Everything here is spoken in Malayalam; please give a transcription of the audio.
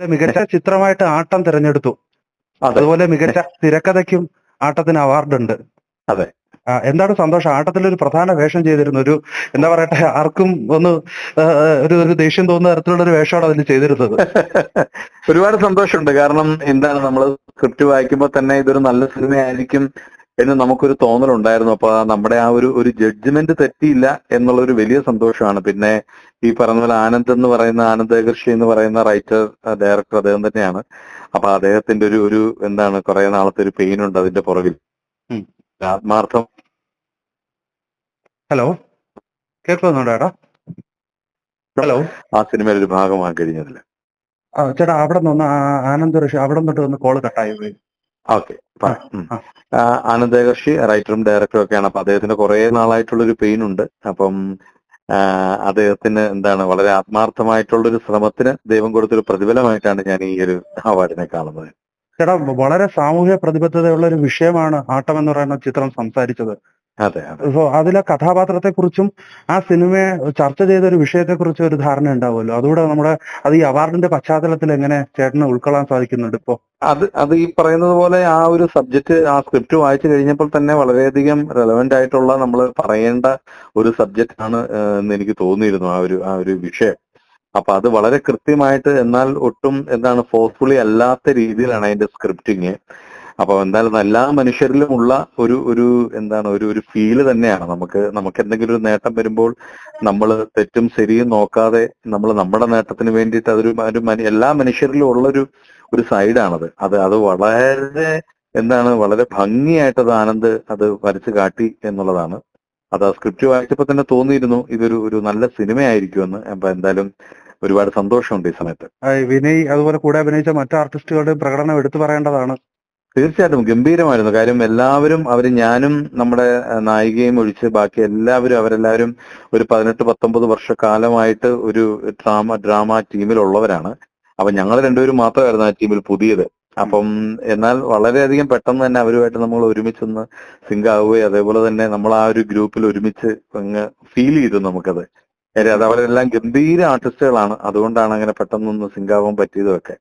മികച്ച ചിത്രമായിട്ട് ആട്ടം തിരഞ്ഞെടുത്തു. അതെ. അതുപോലെ മികച്ച തിരക്കഥയ്ക്കും ആട്ടത്തിന് അവാർഡ് ഉണ്ട് അതെ. എന്താണ് സന്തോഷം? ആട്ടത്തിൽ ഒരു പ്രധാന വേഷം ചെയ്തിരുന്നു. ഒരു എന്താ പറയട്ടെ ആർക്കും ഒന്ന് ഒരു ഒരു ദേഷ്യം തോന്നുന്ന തരത്തിലുള്ള ഒരു വേഷമാണ് അതിൽ ചെയ്തിരുന്നത്. ഒരുപാട് സന്തോഷമുണ്ട്. കാരണം എന്താണ് നമ്മൾ സ്ക്രിപ്റ്റ് വായിക്കുമ്പോൾ തന്നെ ഇതൊരു നല്ല സിനിമയായിരിക്കും. എന്ന് നമുക്കൊരു തോന്നലുണ്ടായിരുന്നു. അപ്പൊ നമ്മുടെ ആ ഒരു ഒരു ജഡ്ജ്മെന്റ് തെറ്റിയില്ല എന്നുള്ള ഒരു വലിയ സന്തോഷമാണ്. പിന്നെ ഈ പറഞ്ഞ പോലെ ആനന്ദ് എന്ന് പറയുന്ന ആനന്ദ് കൃഷി എന്ന് പറയുന്ന റൈറ്റർ ഡയറക്ടർ അദ്ദേഹം തന്നെയാണ്. അപ്പൊ അദ്ദേഹത്തിന്റെ ഒരു ഒരു എന്താണ് കുറെ നാളത്തെ ഒരു പെയിൻ ഉണ്ട് അതിന്റെ പുറകിൽ. ആത്മാർത്ഥം. ഹലോ കേൾക്കുന്നുണ്ടോ ഹലോ ആ സിനിമയിൽ ഒരു കഴിഞ്ഞതിൽ ആ, ചേട്ടാ അവിടെ നിന്ന് ആനന്ദ് ഋഷി അവിടെ നിന്നിട്ട് വന്ന് കോൾ കട്ടായി പോയി. ഓക്കെ. ആനന്ദ് കൃഷി റൈറ്ററും ഡയറക്ടറും ഒക്കെയാണ്. അപ്പൊ അദ്ദേഹത്തിന് കുറെ നാളായിട്ടുള്ള ഒരു പെയിൻ ഉണ്ട്. അപ്പം അദ്ദേഹത്തിന് എന്താണ് വളരെ ആത്മാർത്ഥമായിട്ടുള്ള ഒരു ശ്രമത്തിന് ദൈവം കൊടുത്തൊരു പ്രതിഫലമായിട്ടാണ് ഞാൻ ഈ ഒരു അവാർഡിനെ കാണുന്നത്. ചേട്ടാ വളരെ സാമൂഹ്യ പ്രതിബദ്ധതയുള്ള ഒരു വിഷയമാണ് ആട്ടം എന്ന് പറയുന്ന ചിത്രം സംസാരിച്ചത്. സോ അതിലെ കഥാപാത്രത്തെ കുറിച്ചും ആ സിനിമയെ ചർച്ച ചെയ്ത ഒരു വിഷയത്തെ കുറിച്ചും ഒരു ധാരണ ഉണ്ടാവുമല്ലോ. അതുകൂടെ നമ്മുടെ അത് ഈ അവാർഡിന്റെ പശ്ചാത്തലത്തിൽ എങ്ങനെ ചേട്ടന് ഉൾക്കൊള്ളാൻ സാധിക്കുന്നുണ്ട് ഇപ്പോ? അത് അത് ഈ പറയുന്നത് പോലെ ആ ഒരു സബ്ജക്ട് ആ സ്ക്രിപ്റ്റ് വായിച്ചു കഴിഞ്ഞപ്പോൾ തന്നെ വളരെയധികം റെലവെന്റ് ആയിട്ടുള്ള നമ്മൾ പറയേണ്ട ഒരു സബ്ജക്റ്റ് ആണ് എന്ന് എനിക്ക് തോന്നിയിരുന്നു ആ ഒരു ആ ഒരു വിഷയം. അപ്പൊ അത് വളരെ കൃത്യമായിട്ട് എന്നാൽ ഒട്ടും എന്താണ് ഫോഴ്സ്ഫുള്ളി അല്ലാത്ത രീതിയിലാണ് അതിന്റെ സ്ക്രിപ്റ്റിങ് അപ്പൊ എന്തായാലും എല്ലാ മനുഷ്യരിലും ഉള്ള ഒരു ഒരു എന്താണ് ഒരു ഒരു ഫീൽ തന്നെയാണ്. നമുക്ക് നമുക്ക് എന്തെങ്കിലും ഒരു നേട്ടം വരുമ്പോൾ നമ്മൾ തെറ്റും ശരിയും നോക്കാതെ നമ്മൾ നമ്മുടെ നേട്ടത്തിന് വേണ്ടിയിട്ട് അതൊരു ഒരു എല്ലാ മനുഷ്യരിലും ഉള്ളൊരു ഒരു സൈഡാണത്. അത് അത് വളരെ എന്താണ് വളരെ ഭംഗിയായിട്ട് അത് ആനന്ദ് അത് വരച്ചു കാട്ടി എന്നുള്ളതാണ്. അത് ആ സ്ക്രിപ്റ്റ് വായിച്ചപ്പോൾ തന്നെ തോന്നിയിരുന്നു ഇതൊരു ഒരു നല്ല സിനിമയായിരിക്കുമെന്ന്. അപ്പൊ എന്തായാലും ഒരുപാട് സന്തോഷമുണ്ട് ഈ സമയത്ത്. വിനയ് അതുപോലെ കൂടെ അഭിനയിച്ച മറ്റു ആർട്ടിസ്റ്റുകളുടെ പ്രകടനം എടുത്തു പറയേണ്ടതാണ്. തീർച്ചയായിട്ടും ഗംഭീരമായിരുന്നു. കാര്യം എല്ലാവരും അവർ ഞാനും നമ്മുടെ നായികയും ഒഴിച്ച് ബാക്കി എല്ലാവരും അവരെല്ലാവരും ഒരു പതിനെട്ട് പത്തൊമ്പത് വർഷക്കാലമായിട്ട് ഒരു ഡ്രാമ ഡ്രാമ ടീമിലുള്ളവരാണ്. അപ്പൊ ഞങ്ങൾ രണ്ടുപേരും മാത്രമായിരുന്നു ആ ടീമിൽ പുതിയത്. അപ്പം എന്നാൽ വളരെയധികം പെട്ടെന്ന് തന്നെ അവരുമായിട്ട് നമ്മൾ ഒരുമിച്ചൊന്ന് സിങ്ക് ആവുകയും അതേപോലെ തന്നെ നമ്മൾ ആ ഒരു ഗ്രൂപ്പിൽ ഒരുമിച്ച് അങ്ങ് ഫീൽ ചെയ്തു നമുക്കത്. അവരെല്ലാം ഗംഭീര ആർട്ടിസ്റ്റുകളാണ്. അതുകൊണ്ടാണ് അങ്ങനെ പെട്ടെന്നൊന്ന് സിങ്ക് ആവാൻ പറ്റിയതും ഒക്കെ